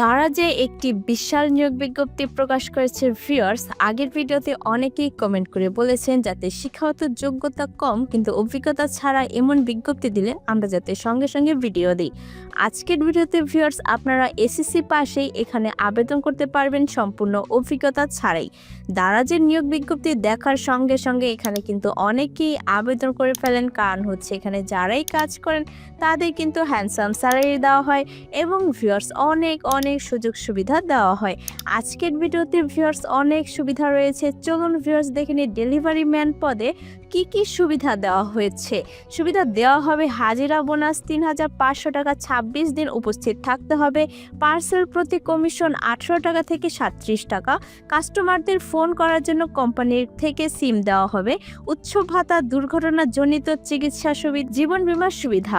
তারা যে একটি বিশাল নিয়োগ বিজ্ঞপ্তি প্রকাশ করেছে ভিউয়ার্স আগের ভিডিওতে অনেকেই কমেন্ট করে বলেছেন যাতে শিক্ষাগত যোগ্যতা কম, কিন্তু অভিজ্ঞতা ছাড়া এমন বিজ্ঞপ্তি দিলে আমরা যাতে সঙ্গে সঙ্গে ভিডিও দিই। আজকের ভিডিওতে ভিউয়ার্স আপনারা এসএসসি পাশেই এখানে আবেদন করতে পারবেন সম্পূর্ণ অভিজ্ঞতা ছাড়াই। দারাজের নিয়োগ বিজ্ঞপ্তি দেখার সঙ্গে সঙ্গে এখানে কিন্তু অনেকেই আবেদন করে ফেলেন, কারণ হচ্ছে এখানে যারাই কাজ করেন, তাদের কিন্তু হ্যান্ডসাম স্যালারি দেওয়া হয় এবং ভিউয়ার্স অনেক অনেক সুযোগ সুবিধা দেওয়া হয়। আজকের ভিডিওতে ভিউয়ার্স অনেক সুবিধা রয়েছে। চলুন ভিউয়ার্স দেখে নিই ডেলিভারি ম্যান পদে কি কি সুবিধা দেওয়া হয়েছে। সুবিধা দেওয়া হবে হাজিরা বোনাস তিন হাজার পাঁচশো টাকা ছাব্বিশ দিন উপস্থিত থাকতে হবে। পার্সেল প্রতি কমিশন আঠেরো টাকা থেকে সাতত্রিশ টাকা। কাস্টমারদের ফোন করার জন্য কোম্পানির থেকে সিম দেওয়া হবে। উচ্চ ভাতা দুর্ঘটনাজনিত চিকিৎসা সুবিধা জীবন বিমার সুবিধা।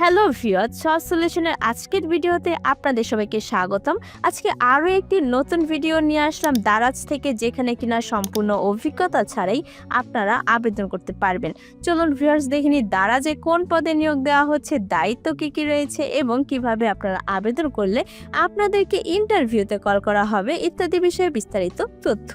হ্যালো ভিওয়ার সহজ সলিউশনের আজকের ভিডিওতে আপনাদের সবাইকে স্বাগতম। আজকে আরও একটি নতুন ভিডিও নিয়ে আসলাম দারাজ থেকে, যেখানে কিনা সম্পূর্ণ অভিজ্ঞতা ছাড়াই আপনারা আবেদন করতে পারবেন। চলুন ভিউয়ার্স দেখে নিই দারাজে কোন পদে নিয়োগ দেওয়া হচ্ছে, দায়িত্ব কী কী রয়েছে এবং কীভাবে আপনারা আবেদন করলে আপনাদেরকে ইন্টারভিউতে কল করা হবে ইত্যাদি বিষয়ে বিস্তারিত তথ্য।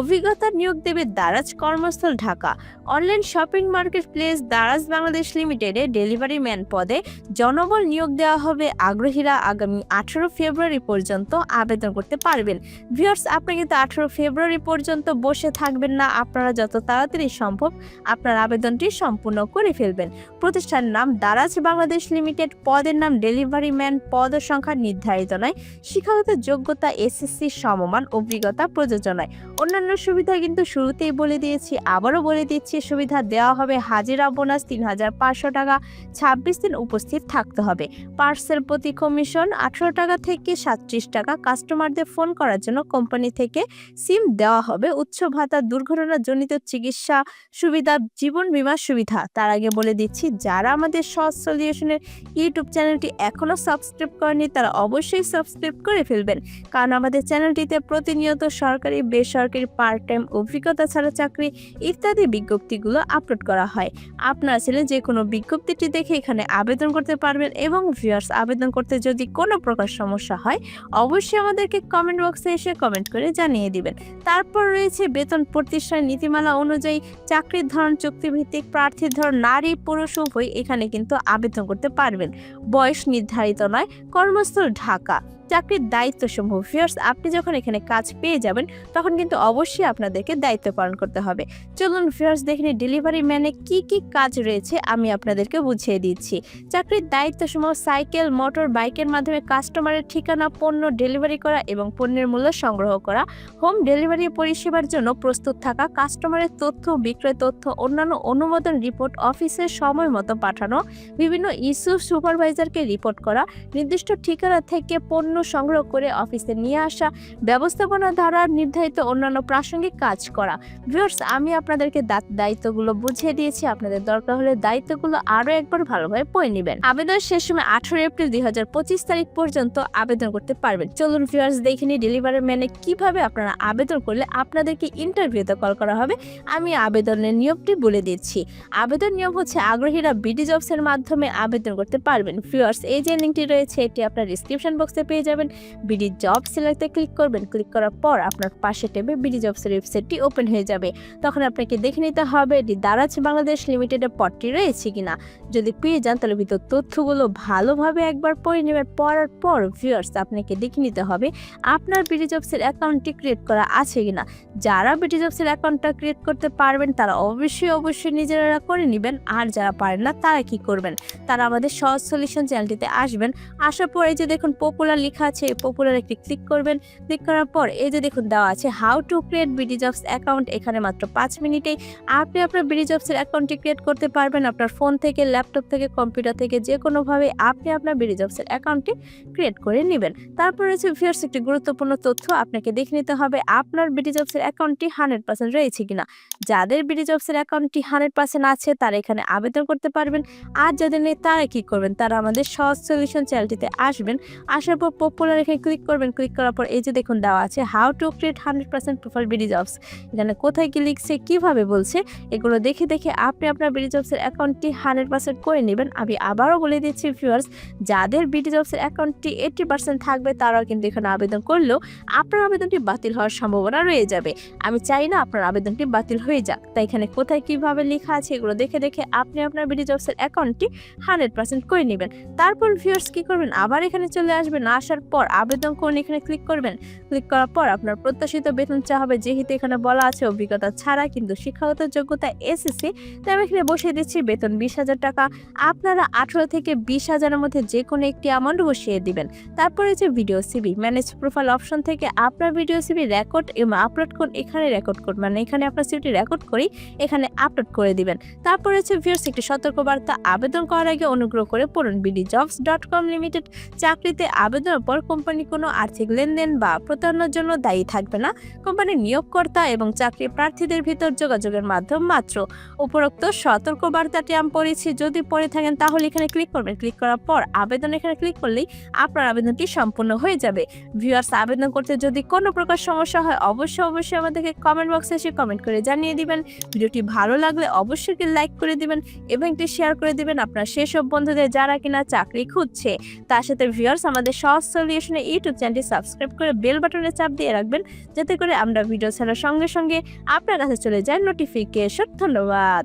অভিজ্ঞতা নিয়োগ দেবে দারাজ কর্মস্থল, Dhaka. Online shopping marketplace Daraz Bangladesh লিমিটেডে ডেলিভারি ম্যান পদে জনবল নিয়োগ দেওয়া হবে। আগ্রহীরা আগামী আঠেরো ফেব্রুয়ারি পর্যন্ত আবেদন করতে পারবেন। ভিউয়ার্স, আপনি কিন্তু আঠেরো ফেব্রুয়ারি পর্যন্ত বসে থাকবেন না। আপনারা যত তাড়াতাড়ি সম্ভব আপনার আবেদনটি সম্পূর্ণ করে ফেলবেন। প্রতিষ্ঠানের নাম দারাজ বাংলাদেশ লিমিটেড, পদের নাম ডেলিভারি ম্যান, পদ সংখ্যা নির্ধারিত নয়। শিক্ষাগত যোগ্যতা এসএসসি সমমান, অভিজ্ঞতা প্রযোজনায় অন্যান্য সুবিধা কিন্তু শুরুতেই বলে দিয়েছি, আবারও বলে দিচ্ছি, সুবিধা দেওয়া হবে হাজিরা বোনাস তিন হাজার পাঁচশো টাকা। ছাব্বিশ দিন উপস্থিত থাকতে হবে। পার্সেল প্রতি কমিশন আঠারো টাকা থেকে সাতত্রিশ টাকা। কাস্টমারদের ফোন করার জন্য কোম্পানি থেকে সিম দেওয়া হবে। উচ্চ ভাতা দুর্ঘটনাজনিত চিকিৎসা সুবিধা, জীবন বীমা সুবিধা। তার আগে বলে দিচ্ছি, যারা আমাদের সহজ সলিউশনের ইউটিউব চ্যানেলটি এখনও সাবস্ক্রাইব করেনি তারা অবশ্যই সাবস্ক্রাইব করে ফেলবেন। কারণ আমাদের চ্যানেলটিতে প্রতিনিয়ত সরকারি, বেসরকারি পার্ট টাইম অভিজ্ঞতা ছাড়া চাকরি ইত্যাদি বিজ্ঞপ্তিগুলো আপলোড করা হয়। আপনারা ছেলে যে কোনো বিজ্ঞপ্তিটি দেখে এখানে আবেদন করতে পারবেন এবং ভিউয়ার্স আবেদন করতে যদি কোনো প্রকার সমস্যা হয়, অবশ্যই আমাদেরকে কমেন্ট বক্সে এসে কমেন্ট করে জানিয়ে দিবেন। তারপর রয়েছে বেতন প্রতিষ্ঠান নীতিমালা অনুযায়ী চাকরির ধরন, চুক্তিভিত্তিক প্রার্থীর ধরন, নারী, পুরুষ, উভয় এখানে কিন্তু আবেদন করতে পারবেন। বয়স নির্ধারিত নয়, কর্মস্থল ঢাকা। চাকরির দায়িত্ব সমূহ ভিউয়ার্স আপনি যখন এখানে কাজ পেয়ে যাবেন, তখন কিন্তু অবশ্যই আপনাদেরকে দায়িত্ব পালন করতে হবে। চলুন ভিউয়ার্স দেখিনি ডেলিভারি ম্যানে কি কি কাজ রয়েছে, আমি আপনাদেরকে বুঝিয়ে দিচ্ছি। চাকরির দায়িত্ব সমূহ সাইকেল মোটর বাইকের মাধ্যমে কাস্টমারের ঠিকানা, পণ্য ডেলিভারি করা এবং পণ্যের মূল্য সংগ্রহ করা। হোম ডেলিভারি পরিষেবার জন্য প্রস্তুত থাকা কাস্টমারের তথ্য, বিক্রয় তথ্য, অন্যান্য অনুমোদন রিপোর্ট অফিসের সময় মতো পাঠানো, বিভিন্ন ইস্যু সুপারভাইজারকে রিপোর্ট করা, নির্দিষ্ট ঠিকানা থেকে পণ্য সংগ্রহ করে অফিসে নিয়ে আসা, ব্যবস্থাপনা দ্বারা নির্ধারিত অন্যান্য প্রাসঙ্গিক কাজ করা। ভিউয়ার্স, আমি আপনাদেরকে দায়িত্বগুলো বুঝিয়ে দিয়েছি। আপনাদের দরকার হলে দায়িত্বগুলো আরও একবার ভালোভাবে পড়ে নেবেন। আবেদন শেষ সময় আঠারো এপ্রিল দুই হাজার পঁচিশ তারিখ পর্যন্ত আবেদন করতে পারবেন। চলুন ভিউয়ার্স, দেখে নিই ডেলিভারি ম্যানে কীভাবে আপনারা আবেদন করলে আপনাদেরকে ইন্টারভিউতে কল করা হবে। আমি আবেদনের নিয়মটি বলে দিচ্ছি। আবেদন নিয়ম হচ্ছে আগ্রহীরা বিডি জবসের মাধ্যমে আবেদন করতে পারবেন। ভিউয়ার্স, এই যে লিঙ্কটি রয়েছে, এটি আপনার ডিসক্রিপশন বক্সে পেয়ে যাবেন, বিডি জব সিলেক্টে ক্লিক করবেন, ক্লিক করার পর আপনার পাশে টেবে বিডি জবসের ওয়েবসাইটটি ওপেন হয়ে যাবে। তখন আপনাকে দেখে নিতে হবে এটি দারাজ বাংলাদেশ লিমিটেডের পদটি রয়েছে কিনা। যদি পেয়ে যান তাহলে ভিতর তথ্যগুলো ভালোভাবে একবার পড়ে নেবেন, পড়ার পর ভিউয়ার্স আপনাকে দেখে নিতে হবে আপনার বিডি জবসের অ্যাকাউন্টটি ক্রিয়েট করা আছে কিনা। যারা বিডি জবসের অ্যাকাউন্টটা ক্রিয়েট করতে পারবেন, তারা অবশ্যই অবশ্যই নিজেরা করে নেবেন। আর যারা পারেন না, তারা কি করবেন? তারা আমাদের সহজ সলিউশন চ্যানেলটিতে আসবেন। আসার পরে যে দেখুন পপুলার লেখা আছে পপুলার একটি ক্লিক করবেন। ক্লিক করার পর এই যে দেখুন দেওয়া আছে how to create BD jobs account এখানে মাত্র পাঁচ মিনিটেই। আপনি আপনার বিডি জবসের অ্যাকাউন্টটি ক্রিয়েট করতে পারবেন, আপনার ফোন থেকে ল্যাপটপ থেকে কম্পিউটার থেকে, যে কোনোভাবে আপনি আপনার বিডি জবসের অ্যাকাউন্টটি ক্রিয়েট করে নেবেন। তারপর রয়েছে ভিউয়ার্স একটি গুরুত্বপূর্ণ তথ্য আপনাকে দেখে নিতে হবে, আপনার বিডি জবসের অ্যাকাউন্টটি হান্ড্রেড পার্সেন্ট রয়েছে কিনা? যাদের বিডি জবসের অ্যাকাউন্টটি হান্ড্রেড পার্সেন্ট আছে, তারা এখানে আবেদন করতে পারবেন। আর যাদের নেই, তারা কি করবেন? তারা আমাদের সহজ সলিউশন চ্যানেলটিতে আসবেন। আসার পর পপুলার এখানে ক্লিক করবেন ক্লিক করার পর এই যে দেখুন দেওয়া আছে how to create hundred percent profile BD jobs এখানে কোথায় কি লিখছে, কীভাবে বলছে, এগুলো দেখে দেখে আপনি আপনার বিডি জবসের অ্যাকাউন্টটি হান্ড্রেড পার্সেন্ট করে নেবেন। আমি আবারও বলে দিচ্ছি ভিউয়ার্স যাদের বিডি জবসের অ্যাকাউন্টটি এইটটি পার্সেন্ট থাকবে, তারাও কিন্তু এখানে আবেদন করলেও আপনার আবেদনটি বাতিল হওয়ার সম্ভাবনা রয়ে যাবে। আমি চাই না আপনার আবেদনটি বাতিল হয়ে যাক। তাই এখানে কোথায় কীভাবে লেখা আছে, এগুলো দেখে দেখে আপনি আপনার বিডি জবসের অ্যাকাউন্টটি হান্ড্রেড পার্সেন্ট করে নেবেন। তারপর ভিউয়ার্স কী করবেন? আবার এখানে চলে আসবেন আসার পর আবেদন করুন, এখানে ক্লিক করবেন। ক্লিক করার পর আপনার প্রত্যাশিত বেতন চা হবে। যেহেতু এখানে বলা আছে অভিজ্ঞতা ছাড়া কিন্তু শিক্ষাগত যোগ্যতা এসএসসি, তাই আমি এখানে বসিয়ে দিচ্ছি বেতন বিশ হাজার টাকা। আপনারা আঠারো থেকে বিশ হাজারের মধ্যে যে কোনো একটি অ্যামাউন্ট বসিয়ে দিবেন। তারপরে যে video CV manage profile option থেকে আপনার ভিডিও সিবি রেকর্ড এবং আপলোড করুন এখানে রেকর্ড করুন মানে এখানে আপনার সিবিটি রেকর্ড করেই এখানে আপলোড করে দিবেন। তারপরে হচ্ছে ভিউয়ার্স একটি সতর্কবার্তা, আবেদন করার আগে অনুগ্রহ করে পড়ুন BD jobs dot com limited চাকরিতে আবেদনের পর কোম্পানি কোনো আর্থিক লেনদেন বা প্রতারণার জন্য দায়ী থাকবে না। কোম্পানির নিয়োগকর্তা এবং চাকরি প্রার্থীদের ভিতর যোগাযোগের মাধ্যম মাত্র। উপরোক্ত সতর্কবার্তাটি আমি পড়েছি। যদি পড়ে থাকেন তাহলে এখানে ক্লিক করবেন। ক্লিক করার পর আবেদন এখানে ক্লিক করলেই আপনার আবেদনটি সম্পূর্ণ হয়ে যাবে। ভিউয়ার্স, আবেদন করতে যদি কোনো প্রকার সমস্যা হয়, অবশ্যই অবশ্যই আমাদেরকে কমেন্ট বক্সে এসে কমেন্ট করে জানিয়ে দিবেন। ভিডিওটি ভালো লাগলে অবশ্যই লাইক করে দিবেন এবং একটি শেয়ার করে দিবেন আপনার সেসব বন্ধুদের যারা কিনা চাকরি খুঁজছে। তার সাথে ভিউয়ার্স, আমাদের সহজ সলিউশনে ইউটিউব চ্যানেলটি সাবস্ক্রাইব করে বেল বাটনে চাপ দিয়ে রাখবেন, যাতে করে আমরা ভিডিও ছাড়ার সঙ্গে সঙ্গে আপনার কাছে চলে যায় নোটিফিকেশন ধন্যবাদ।